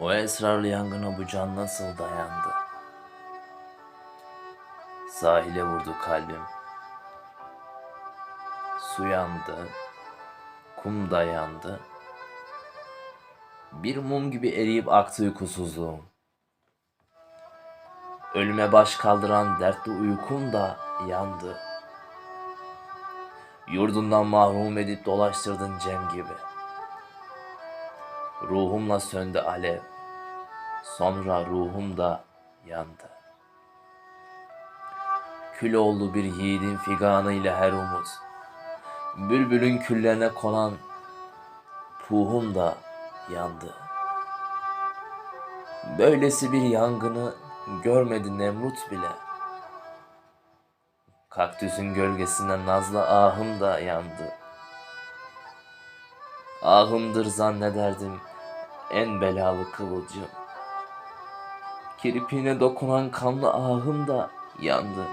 O esrarlı yangına bu can nasıl dayandı? Sahile vurdu kalbim. Su yandı, kum da yandı. Bir mum gibi eriyip aktı uykusuzluğum. Ölüme baş kaldıran dertli uykum da yandı. Yurdundan mahrum edip dolaştırdın Cem gibi. Ruhumla söndü alev. Sonra ruhum da yandı. Kül oldu bir yiğidin figanıyla her umut. Bülbülün küllerine konan puhum da yandı. Böylesi bir yangını görmedi Nemrut bile. Kaktüsün gölgesinden nazlı ahım da yandı. Ahımdır zannederdim en belalı kıvılcım. Kirpiğine dokunan kanlı ahım da yandı.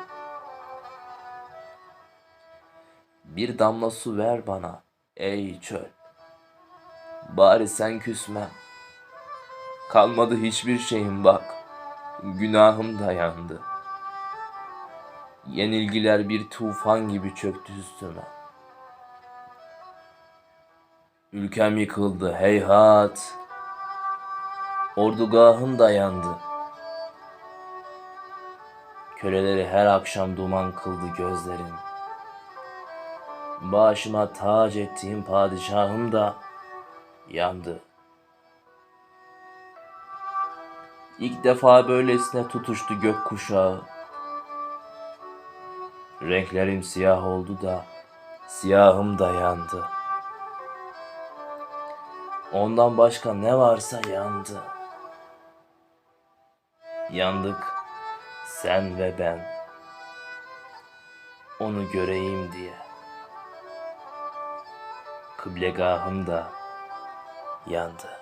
Bir damla su ver bana ey çöl. Bari sen küsmem. Kalmadı hiçbir şeyim bak. Günahım da yandı. Yenilgiler bir tufan gibi çöktü üstüme. Ülkem yıkıldı heyhat. Ordugahım da yandı. Köleleri her akşam duman kıldı gözlerin. Başıma tac ettiğim padişahım da yandı. İlk defa böylesine tutuştu gök kuşağı. Renklerim siyah oldu da siyahım da yandı. Ondan başka ne varsa yandı. Yandık sen ve ben. Onu göreyim diye. Kıblegahım da yandı.